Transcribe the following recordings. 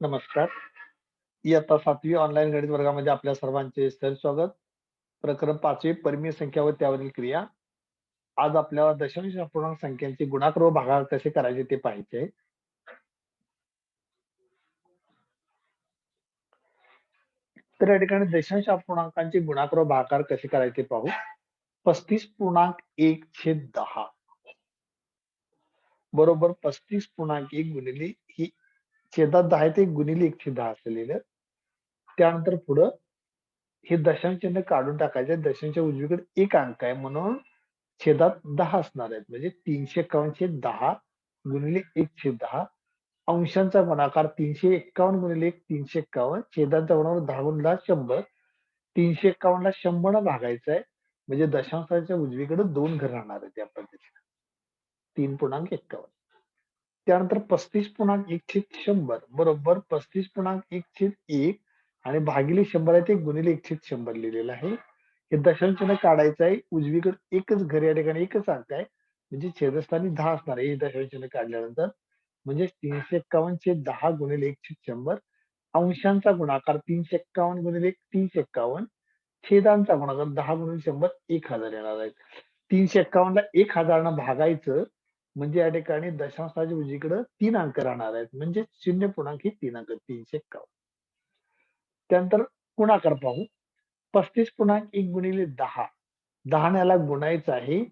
नमस्कार. इयत्ता सातवी ऑनलाईन गणित वर्गामध्ये आपल्या सर्वांचे सर स्वागत. प्रकरण पाचवी परिमीय संख्या व त्यावरील क्रिया. आज आपल्याला दशांश अपूर्णांक संख्यांचे गुणाकार व भागाकार कसे करायचे ते पाहायचे तर या ठिकाणी दशांश अपूर्णांकांचे गुणाकार व भागाकार कसे करायचे पाहू. 35.1 छेद दहा बरोबर 35.1 गुणिले छेदात दहा आहे ते गुणिले 1 छेद 10 त्यानंतर पुढं हे दशांश चिन्ह काढून टाकायचे. दशांच्या उजवीकडे एक अंक आहे म्हणून छेदात दहा असणार आहेत. म्हणजे 351 छेद दहा गुणिले 1 छेद 10 अंशांचा गुणाकार 351 गुणिले 1 351 छेदांचा गुणाकार 10 गुणिले 10 100 351 ला शंभर भागायचं आहे. म्हणजे दशांशाच्या उजवीकडे दोन घर राहणार आहेत या पद्धतीने. 3.51 त्यानंतर पस्तीस पूर्णांक एक छेद शंभर. बरोबर पस्तीस पूर्णांक एक छेद एक आणि भागिले शंभर आहे ते गुणिले एक छेद शंभर लिहिलेलं आहे. हे दशांशनं काढायचं आहे. उजवीकडे एकच घरी या ठिकाणी एकच अंक आहे. म्हणजे छेदस्थानी दहा असणार आहे दशांशनं काढल्यानंतर. म्हणजे तीनशे एक्कावन्न छेद दहा गुणिले एक छेद शंभर. अंशांचा गुणाकार तीनशे एक्कावन्न गुणिले एक तीनशे एक्कावन्न. छेदांचा गुणाकार दहा गुणिले शंभर एक हजार येणार आहे. तीनशे एक्कावन्नला एक हजारनं भागायचं. म्हणजे या ठिकाणी दशांशाच्या उजवीकडे तीन अंक राहणार आहेत. म्हणजे 0 हे तीन अंक 351 त्यानंतर गुणाकार पाहू. 35.1 गुणिले दहा दहा याला गुणायचं आहे.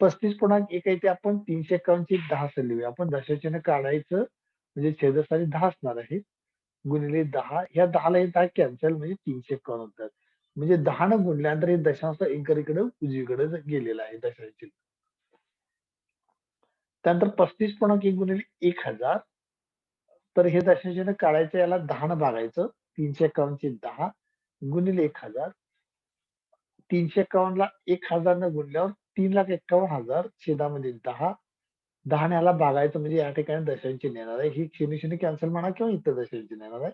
35.1 आहे ते आपण 351 छेद 10 असं लिहूया. आपण दशांश काढायचं म्हणजे छेदस्थानी दहा असणार आहे. गुणिले दहा ह्या 10 ला हे 10 कॅन्सल म्हणजे 351 होतात. म्हणजे 10 न गुणल्यानंतर हे दशांश एकीकडे उजवीकडे गेलेलं आहे दशांश त्यानंतर पस्तीस पूर्णांक एक गुणिले एक हजार. तर हे दशांशाने काढायचं याला दहा भागायचं. तीनशे एकावन्नचे दहा गुणिले एक हजार. तीनशे एकावन्नला एक हजार न गुणल्यावर तीन लाख एक्कावन्न हजार छेदामध्ये दहा. दहा याला भागायचं म्हणजे या ठिकाणी दशांची नेणार आहे. ही शून्य कॅन्सल म्हणा किंवा इतर दशांची नेणार आहे.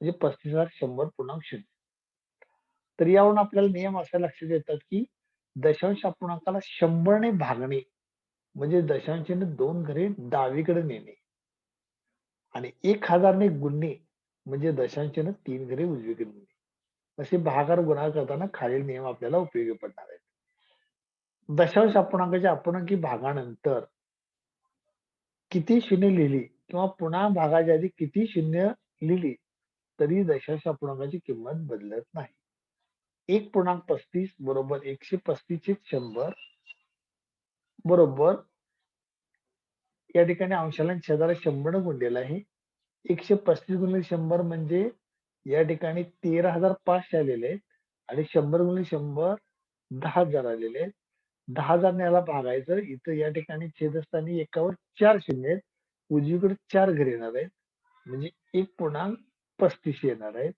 म्हणजे पस्तीस हजार शंभर पूर्णांक शून्य. तर यावरून आपल्याला नियम असा लक्षात येतात की दशांश पूर्णांकाला शंभरने भागणे म्हणजे दशांश दोन घरे डावीकडे नेणे आणि 1000 ने गुणणे म्हणजे दशांश तीन घरे उजवीकडे नेणे. असे भागार गुणाकार करताना खालील नियम आपल्याला उपयोगी पडणार आहेत. दशांश अपूर्णांकाच्या अपूर्णांकी भागानंतर किती शून्य लिहिली किंवा पुन्हा भागाच्या आधी किती शून्य लिहिली तरी दशांश अपूर्णांकाची किंमत बदलत नाही. 1.35 बरोबर एकशे पस्तीस शंभर बरोबर. या ठिकाणी अंशाला आणि शंभर शंभरनं गुणलेलं आहे. एकशे पस्तीस गुणिले शंभर म्हणजे या ठिकाणी तेरा हजार पाचशे आलेले आहेत. आणि शंभर गुणिले शंभर दहा हजार आलेले आहेत. दहा हजार याला भागायचं इथं या ठिकाणी छेदस्थानी एकावर चार शून्य आहेत. उजवीकडे चार घर येणार आहेत. म्हणजे एक पूर्णांक पस्तीस येणार आहेत.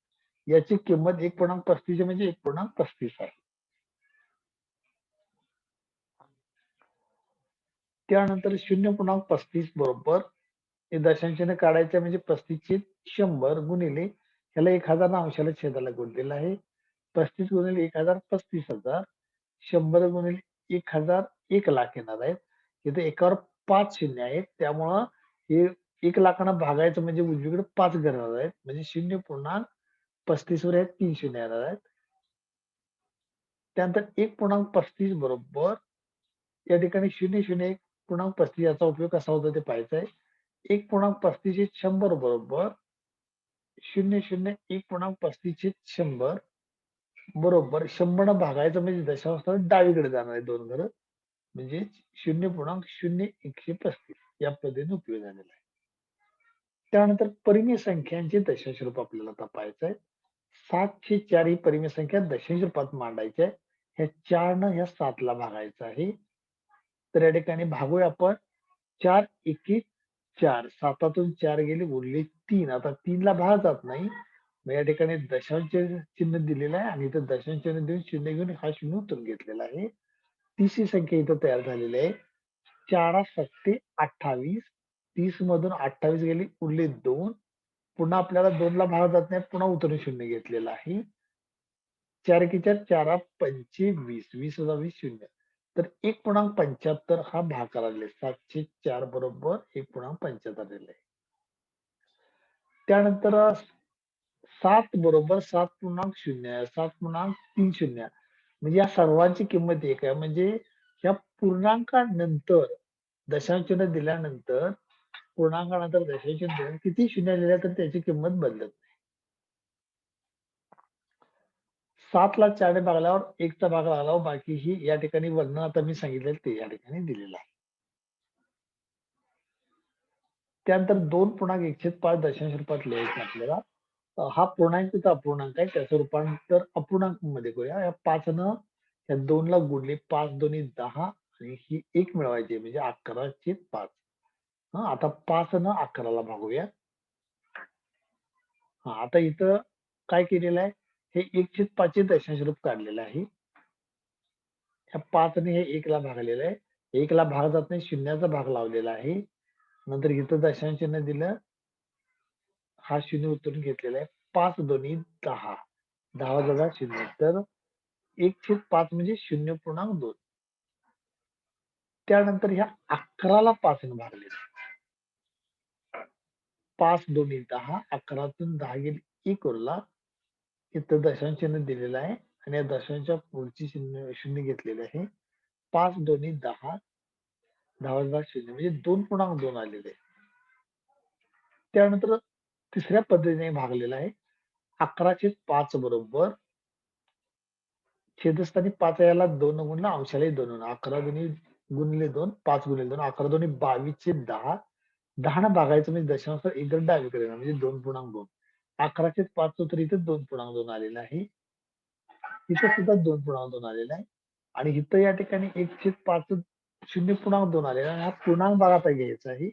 याची किंमत एक पूर्णांक पस्तीस म्हणजे एक पूर्णांक पस्तीस आहे. त्यानंतर शून्य पूर्णांक पस्तीस बरोबर. हे दशांशने काढायचं म्हणजे पस्तीसचे शंभर गुणिले ह्याला एक हजार अंशाला छेदाला गुण दिला आहे. पस्तीस गुणिले एक हजार पस्तीस हजार. शंभर गुणिले एक हजार एक लाख येणार आहेत. इथे एकावर पाच शून्य आहेत. त्यामुळं हे एक लाखांना भागायचं म्हणजे उजवीकडे पाच गरज आहेत. म्हणजे शून्य पूर्णांक पस्तीस वर तीन शून्य येणार आहेत. त्यानंतर एक पूर्णांक पस्तीस बरोबर. या ठिकाणी शून्य शून्य एक 0.1.35 याचा उपयोग कसा होतो ते पाहायचं आहे. 1.35 छेद 100 बरोबर शून्य शून्य एक पूर्णांक पस्तीसशे शंभर बरोबर शंभर भागायचं म्हणजे दशांश डावीकडे जाणार आहे दोन घर म्हणजे 0.0135 या पद्धतीने उपयोग झालेला आहे. त्यानंतर परिमेय संख्यांचे दशांश रूप आपल्याला आता पाहायचं आहे. 7/4 ही परिमेय संख्या दशांश रूपात मांडायची आहे. ह्या 4 न ह्या 7 ला भागायचं आहे. तर या ठिकाणी भागूया आपण चार एकी चार सातातून चार गेले उरले तीन आता तीनला भाग जात नाही. मग या ठिकाणी दशांश चिन्ह दिलेलं आहे आणि इथं दशांश चिन्ह देऊन शून्य घेऊन हा शून्य उतरून घेतलेला आहे. तीसरी संख्या इथं तयार झालेली आहे. चार सत्ते 28 30 मधून 28 गेले उरले दोन पुन्हा आपल्याला दोनला भाग जात नाही पुन्हा उतरून शून्य घेतलेला आहे. 4 एके 4 4 पंचे 20 20 वजा 20 शून्य तर एक पूर्णांक पंच्याहत्तर हा भाग आलेला आहे सातशे चार बरोबर एक पूर्णांक पंच्याहत्तर आलेला आहे. त्यानंतर सात बरोबर सात पूर्णांक शून्य सात पूर्णांक तीन शून्य म्हणजे या सर्वांची किंमत एक आहे. म्हणजे या पूर्णांकानंतर दशांश दिल्यानंतर पूर्णांकानंतर दशांश किती शून्य लिहिल्या तर त्याची किंमत बदलत नाही. 7 ला 4 ने भागल्यावर एकचा भाग लागला बाकी ही या ठिकाणी वर्णन आता मी सांगितलेलं ते या ठिकाणी दिलेलं आहे. त्यानंतर 2.1/5 दशांश रूपात लिहायचं आपल्याला. हा पूर्णांकीचा अपूर्णांक आहे. त्याचं रूपांतर अपूर्णांकमध्ये करूया. या पाच न या 2 ला गुणले पाच दोन्ही दहा आणि ही एक मिळवायची म्हणजे अकराचे पाच हा आता पाच न अकराला भागूया. हा आता इथं काय केलेलं आहे? हे 1/5 दशांश रूप काढलेलं आहे. ह्या पाचने हे एकला भागलेलं आहे. एकला भाग जात नाही, शून्याचा भाग लावलेला आहे. नंतर इथं दशांश दिलं. हा शून्य उतरून घेतलेला आहे. पाच दोन्ही दहा दहा जगा शून्य तर 1/5 म्हणजे 0.2. त्यानंतर ह्या 11 ला 5 ने भागलेलं आहे. 5 दोन्ही दहा अकरातून दहा गेली एक उरला. इथं दशांश चिन्ह दिलेलं आहे आणि या दशांच्या पुढची शून्य शून्य घेतलेले आहे. पाच दोन्ही दहा दहा दहा शून्य म्हणजे 2.2 आलेले आहे. त्यानंतर तिसऱ्या पद्धतीने भागलेला आहे. 11/5 बरोबर छेदस्थानी पाच याला 2 न गुणला अंशालाही 2 न 11 दुनी गुणिले 2 5 गुणिले 2 11 दोन्ही 22/10 10 न भागायचं म्हणजे दशांश एकदम डावीकडे म्हणजे दोन पूर्णांक दोन अकराचे पाच तर इथे दोन पूर्णांक दोन आलेलं आहे. इथं सुद्धा दोन पूर्णांक दोन आलेला आहे. आणि इथं या ठिकाणी एकशे पाच शून्य पूर्णांक दोन आलेला आहे. हा पूर्णांक भागाचा घ्यायचा आहे.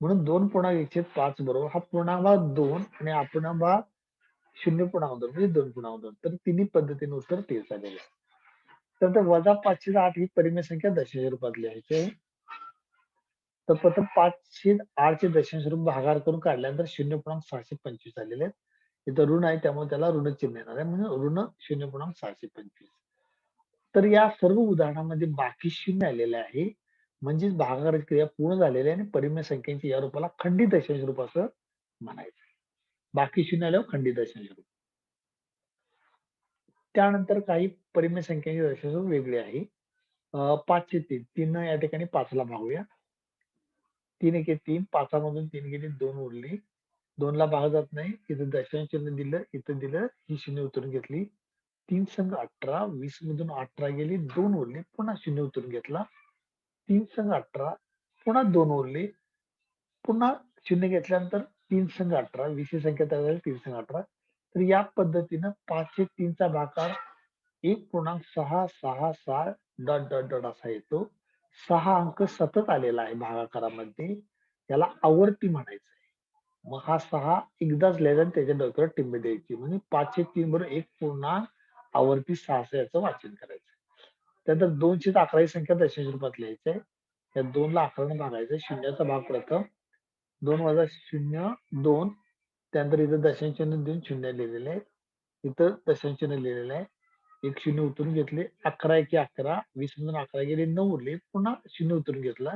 म्हणून दोन पूर्णांक एकशे पाच बरोबर. हा पूर्णांक भाग दोन आणि हा भाग शून्य पूर्णांक दोन म्हणजे दोन पूर्णांक दोन. तर तिन्ही पद्धतीने उत्तर तेच आलेलं आहे. तर वजा पाचशे आठ ही परिमेय संख्या दशेच्या रूपात लिहायची आहे. तर प्रथम 508 चे दशांश रूप भागार करून काढल्यानंतर 0.625 आलेले आहेत. इथं ऋण आहे त्यामुळे त्याला ऋण चिन्ह येणार आहे म्हणून ऋण 0.625. तर या सर्व उदाहरणामध्ये बाकी शून्य आलेले आहे. म्हणजेच भागाकाराची क्रिया पूर्ण झालेली आहे आणि परिमेय संख्येच्या या रूपाला खंडित दशांश रूप असं म्हणायचं. बाकी शून्य आल्यावर खंडित दशांश रूप. त्यानंतर काही परिमेय संख्येचे दशांश रूप वेगळे आहे. पाचशे तीन तीन या ठिकाणी पाचला भागूया. तीन एके तीन पाचामधून तीन गेली दोन उरली. दोनला भाग जात नाही. इथं दशांश चिन्ह दिलं, इथं दिलं, ही शून्य उतरून घेतली. तीन संघ अठरा वीस मधून 18 गेली दोन उरली. पुन्हा शून्य उतरून घेतला. तीन संघ अठरा पुन्हा दोन उरली. पुन्हा शून्य घेतल्यानंतर तीन संघ अठरा वीस ही संख्या तयार झाली तीन संघ अठरा तर या पद्धतीनं पाचशे तीनचा भाकार एक पूर्णांक सहा सहा सहा डॉट डॉट डॉट असा येतो. 6 अंक सतत आलेला आहे भागाकारामध्ये. याला आवर्ती म्हणायचं आहे. मग हा सहा एकदाच लिहायचा आणि त्याच्या डोक्यावर टिंब द्यायची. म्हणजे पाचशे तीन बरोबर एक पूर्णांक आवर्ती सहाशे याचं वाचन करायचं. त्यानंतर दोनशे अकरा ही संख्या दशांश रूपात लिहायची आहे. या दोनला अकराने भागायचं. शून्याचा भाग प्रथम दोन वजा 0 2 त्यानंतर इथं दशांश देऊन शून्य लिहिलेले आहे. इथं दशांश लिहिलेलं आहे. एक शून्य उतरून घेतले. 11 एके अकरा वीस मधून 11 गेले नऊ उरले. पुन्हा शून्य उतरून घेतला.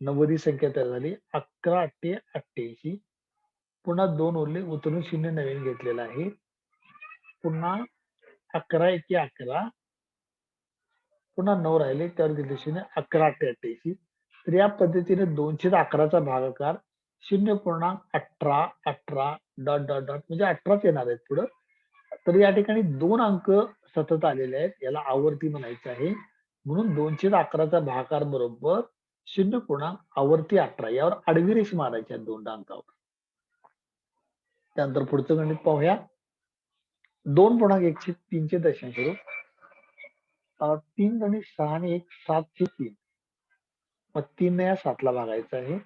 90 ही संख्या तयार झाली. अकरा अठ्ठे अठ्ठ्याऐंशी पुन्हा दोन उरले. उतरून शून्य नवीन घेतलेला आहे. पुन्हा 11 एके 11 पुन्हा नऊ राहिले. त्यावर दिले शून्य अकरा अठ्ठे अठ्ठ्याऐंशी तर या पद्धतीने दोनशे अकराचा भागाकार शून्य पूर्णांक अठरा अठरा डॉट डॉट डॉट म्हणजे 18च येणार आहेत पुढं. तर या ठिकाणी दोन अंक सतत आलेले आहेत. याला आवर्ती म्हणायचं आहे. म्हणून दोनशे अकराचा भाकार बरोबर शून्य पूर्णांक आवर्ती 18 यावर आडवी रेष मारायच्या दोन अंकावर. त्यानंतर पुढचं गणित पाहूया. दोन पूर्णांक एकशे तीनशे दशांश रूप. तीन गणित सहा आणि एक सातशे तीन मग तीन या सातला भागायचं आहे.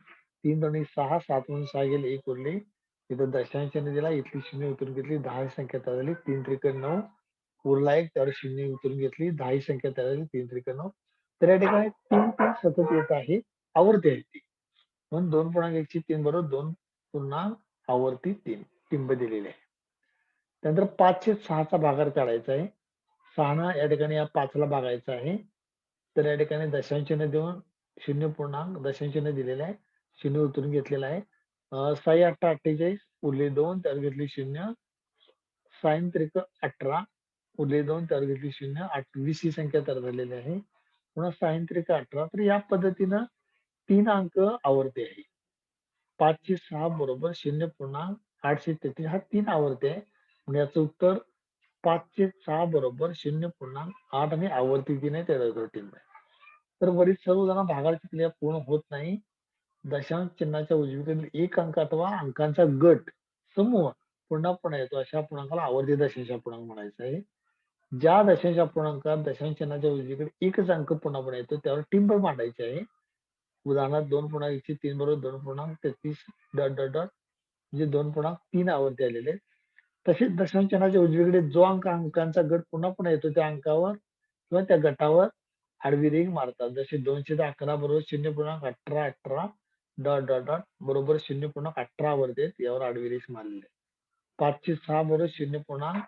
तीन दोन्ही सहा सात म्हणून सहा गेले एक उरले. इथं दशांश दिला. इथली शून्य उतरून घेतली. दहा संख्या झाली. तीन त्रिक नऊ उरला एक त्यावर शून्य उतरून घेतली. 10 ही संख्या तयार झाली. तीन त्रिक नऊ तर या ठिकाणी 3 3 सतत येत आहे. आवर्ती आहे ती. म्हणून 2.1/3 बरोबर दोन पूर्णांक आवर्ती तीन टिंब दिलेले आहे. त्यानंतर पाचशे सहाचा भागार काढायचा आहे. सहा या ठिकाणी या 5 ला आहे. तर या ठिकाणी दशांशने देऊन शून्य पूर्णांक दशांश चिन्ह दिलेलं आहे. शून्य उतरून घेतलेलं आहे. साई अठ्ठा अठ्ठेचाळीस उरले दोन त्यावर घेतली शून्य सायंत्रिक अठरा पुढे दोन तर घेतली शून्य आठ वीस ही संख्या तर झालेली आहे. पुन्हा साईन त्रिक अठरा. तर या पद्धतीनं तीन अंक आवर्ते आहे. पाचशे सहा बरोबर शून्य पूर्णांक आठशे तेहतीस. हा तीन आवर्ते आहे. म्हणजे याचं उत्तर पाचशे सहा बरोबर शून्य पूर्णांक आठ आणि आवर्ती तीन आहे त्याचा तीन आहे. तर वरील सर्व जण भागाची क्रिया पूर्ण होत नाही. दशांश चिन्हाच्या उजवीकडील एक अंक अथवा अंकांचा गट समूह पुन्हा पुन्हा येतो. अशा पूर्णांकाला आवर्ती दशांश पूर्णांक म्हणायचं आहे. ज्या दशांश अपूर्णांकात दशांश चिन्हाच्या उजवीकडे एकच अंक पुन्हा पुन्हा येतो त्यावर टिंब मांडायचे आहे उदाहरणार्थ दोन पूर्णांक एकशे तीन बरोबर दोन पूर्णांक तेहतीस डॉट डॉट डॉट म्हणजे दोन पूर्णांक तीन आवर्ती आलेले आहेत. तसेच दशांश चिन्हाच्या उजवीकडे जो अंक अंकांचा गट पुन्हा पुन्हा येतो त्या अंकावर किंवा त्या गटावर आडवी रेघ मारतात जसे दोनशे अकरा बरोबर शून्य पूर्णांक अठरा अठरा डॉट डॉट डॉट बरोबर शून्य पूर्णांक अठरा आवर्ती आहेत यावर आडवी रेष मारलेली आहे. पाचशे सहा बरोबर शून्य पूर्णांक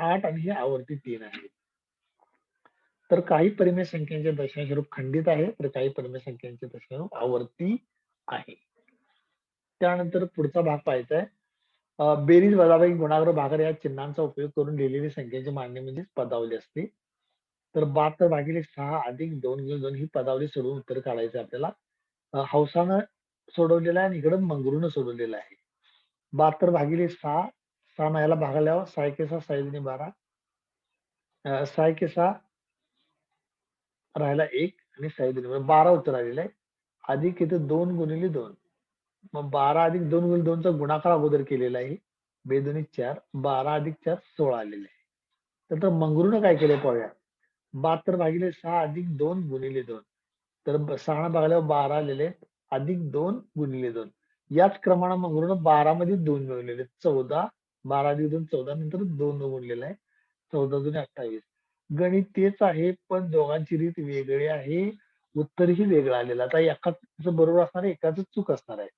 आठ आणि ही आवर्ती तीन आहे. तर काही परिमेय संख्यांचे दशांश रूप खंडित आहे तर काही परिमेय संख्यांचे दशांश रूप आवर्ती आहे. त्यानंतर पुढचा भाग पाहायचा आहे. बेरीज वजाबाई गुणाग्र भागाकार या चिन्हांचा उपयोग करून लिहिलेली संख्येची मांडणी म्हणजे पदावली असते. तर बहात्तर भागिले सहा अधिक दोन दोन ही पदावली सोडवून उत्तर काढायचं आपल्याला. हौसानं सोडवलेलं आहे आणि इकडं मंगरूनं सोडवलेलं आहे. बहात्तर भागिले सहा सहा याला भागल्यावर सहा एके बारा. अं, सहा राहिला एक आणि सहा दुनी बारा. बारा उत्तर आलेलं आहे अधिक इथे दोन गुणिले दोन. मग बारा अधिक दोन गुणिले दोनचा गुणाकार अगोदर केलेला आहे. बेदोनी चार. बारा अधिक चार सोळा आलेले आहे. तर मंगरूनं काय केलंय पाहूया. बहात्तर भागिले सहा अधिक दोन गुणिले दोन. तर सहा भागल्यावर बारा आलेले अधिक दोन गुणिले दोन. याच क्रमानं मंगरूनं बारामध्ये दोन मिळवलेले चौदा बारा दिवस चौदा नंतर दोन गुणलेला आहे. चौदा जुने अठ्ठावीस. गणित तेच आहे पण दोघांची रीत वेगळी आहे. उत्तरही वेगळं आलेलं. आता एकाच बरोबर असणार आहे एकाच चूक असणार आहे.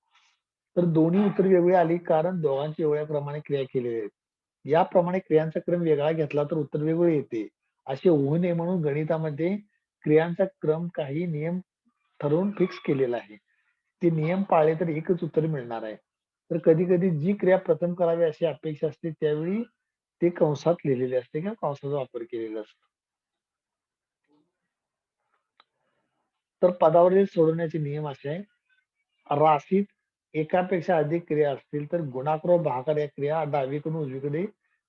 तर दोन्ही उत्तर वेगळी आली कारण दोघांची वेगळ्या प्रमाणे क्रिया केलेल्या आहेत. याप्रमाणे क्रियांचा क्रम वेगळा घेतला तर उत्तर वेगळे येते. असे होऊ नये म्हणून गणितामध्ये क्रियांचा क्रम काही नियम ठरवून फिक्स केलेला आहे. ते नियम पाळले तर एकच उत्तर मिळणार आहे. तर कधी कधी जी क्रिया प्रथम करावी अशी अपेक्षा असते त्यावेळी ते कंसात लिहिलेले असते किंवा कंसाचा वापर केलेला असतो. तर पदावरील सोडवण्याचे नियम असे आहे राशीत एकापेक्षा अधिक क्रिया असतील तर गुणाकार व भागाकार या क्रिया डावीकडून उजवीकडे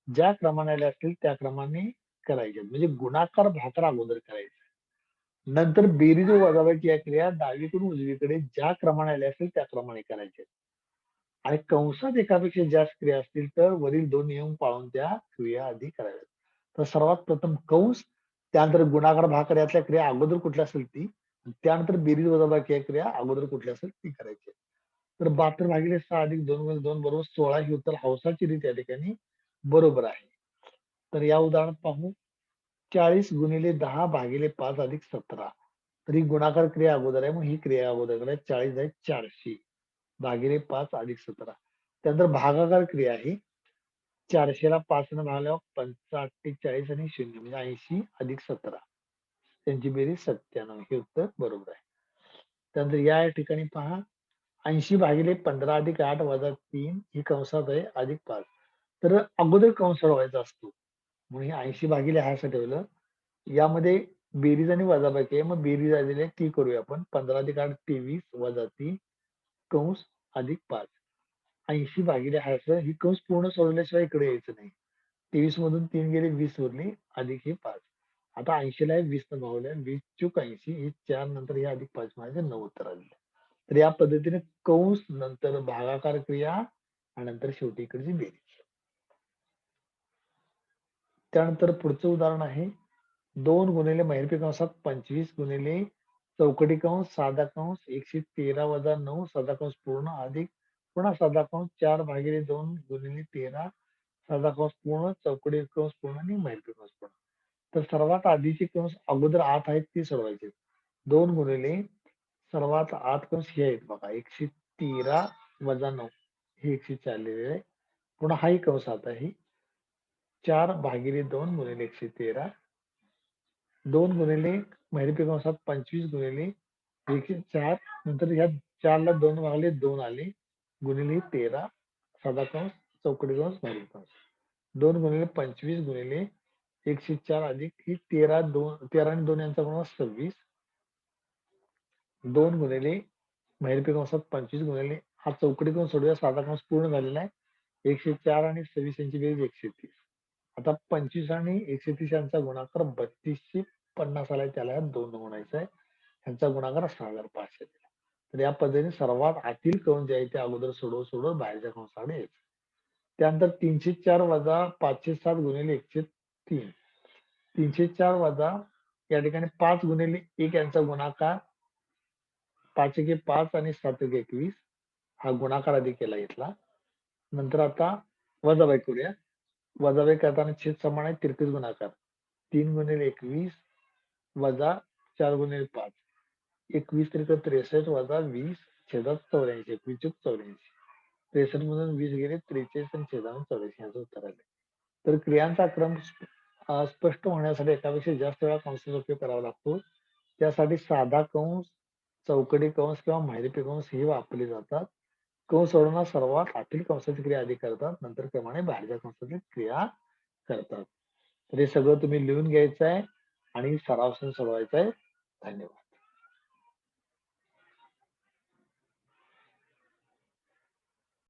ज्या क्रमाने आल्या असतील त्या क्रमाने करायच्या. म्हणजे गुणाकार भागाकार अगोदर करायचे. नंतर बेरीज वजावायची या क्रिया डावीकडून उजवीकडे ज्या क्रमाने आल्या असतील त्या क्रमाने करायच्या. आणि कंसात एकापेक्षा जास्त क्रिया असतील तर वरील दोन नियम पाळून त्या क्रिया आधी कराव्यात. तर सर्वात प्रथम कंस त्यानंतर गुणाकार भागाकार यातल्या क्रिया अगोदर कुठल्या असेल ती? त्यानंतर बेरीज वजाबाकी या क्रिया अगोदर कुठल्या असेल ती करायची. तर बहात्तर भागिले सहा अधिक दोन दोन बरोबर सोळा ही उत्तर हौसाची रीत या ठिकाणी बरोबर आहे. तर या उदाहरणात पाहू. चाळीस गुणिले दहा भागिले पाच अधिक सतरा. तर ही गुणाकार क्रिया अगोदर आहे मग ही क्रिया अगोदर चाळीस आहे चारशे. भागिले पाच अधिक सतरा. त्यानंतर भागाकार क्रिया आहे चारशेला पाच न भागल्यावर पंचा अठ्ठेचाळीस आणि शून्य म्हणजे ऐंशी अधिक सतरा. त्यांची बेरीज सत्त्याण्णव हे उत्तर बरोबर आहे. त्यानंतर या ठिकाणी पहा. ऐंशी भागिले पंधरा अधिक आठ वजा तीन ही कंसात आहे अधिक पाच. तर अगोदर कंस सोडवायचा असतो. म्हणून हे ऐंशी भागिले ह्यासाठी ठेवलं. यामध्ये बेरीज आणि वजाबाकी आहे. मग बेरीज आलेली आहे ती करूया आपण. पंधरा अधिक आठ तेवीस वजा तीन. कंस अधिक पाच. ऐंशी भागिले हा असं ही कंस पूर्ण सोडल्याशिवाय इकडे यायचं नाही. तेवीस मधून तीन गेले वीस उरली अधिक हे पाच. आता ऐंशीला आहे वीस न वीस चूक ऐंशी हे चार नंतर हे अधिक पाच म्हणजे नऊ उत्तर आले. तर या पद्धतीने कंस नंतर भागाकार क्रिया आणि नंतर शेवटी इकडची बेरीज. त्यानंतर पुढचं उदाहरण आहे. दोन गुणिले महिरपी कंसात पंचवीस गुणिले चौकटी कंस साधा कंस एकशे तेरा वजा नऊ साधा कंस पूर्ण अधिक पुन्हा साधा कंस चार भागिले दोन गुणिले तेरा साधा कंस पूर्ण चौकटी कंस पूर्ण आणि महिरपी कंस पूर्ण. तर सर्वात आधीचे कंस अगोदर आत आहेत ते सोडवायचे. दोन गुणिले सर्वात आत कंस हे आहेत बघा एकशे तेरा वजा नऊ हे एकशे चाललेले आहे. पुन्हा हाही कंस आता आहे. चार भागिले दोन गुणिले एकशे तेरा दोन गुणिले महिरपी कंसात पंचवीस गुणिले एकशे चार नंतर ह्या चारला दोन भागले दोन आले. गुणिले तेरा साधा कंस चौकडी कंस महिरपी कंस दोन गुणिले पंचवीस गुणिले एकशे चार अधिक ही तेरा दोन तेरा आणि दोन यांचा गुणा सव्वीस. दोन गुणिले महिरपी कंसात पंचवीस गुणिले हा चौकडी कंस सोडूया. साधा कंस पूर्ण झालेला आहे. एकशे चार आणि सव्वीस यांची बेरीज एकशे तीस. आता पंचवीस आणि एकशे तीस यांचा गुणाकार बत्तीसशे पन्नास आलाय त्याला दोन गुणायचा आहे ह्यांचा गुणाकार सहा हजार पाचशे दिला. तर या पद्धतीने सर्वात आतील करून जे आहे ते अगोदर सोडव सोडव बाहेरच्या कंसाकडे यायचं. त्यानंतर तीनशे चार वजा पाचशे सात गुणिले एकशे तीन. तीनशे चार वजा या ठिकाणी पाच गुणिले एक यांचा गुणाकार पाच एके पाच आणि सात एक एकवीस हा गुणाकार आधी केला घेतला. नंतर आता वजाबाई करूया. वजाबाई करताना छेद समान आहे तिरकस गुणाकार. तीन गुणिले एकवीस वजा चार गुणिले पाच. एकवीस त्रिक त्रेसष्ट वजा वीस छेदात चौऱ्याऐंशी एकवीस चौऱ्याऐंशी. त्रेसष्ट मधून वीस गेले त्रेचाळीस आणि छेदात चौऱ्याऐंशी याचं उत्तर आले. तर क्रियांचा क्रम स्पष्ट होण्यासाठी एकापेक्षा जास्त वेळा कंसाचा उपयोग करावा लागतो. त्यासाठी साधा कंस चौकडी कंस किंवा माहिती कंस हे वापरले जातात. कंस सोडवणार सर्वात आतील कंसाची क्रिया आधी करतात नंतर क्रमाने बाहेरच्या कंसाची क्रिया करतात. तर हे सगळं तुम्ही लिहून घ्यायचं आहे. आणि सराव सोडवायचा आहे धन्यवाद.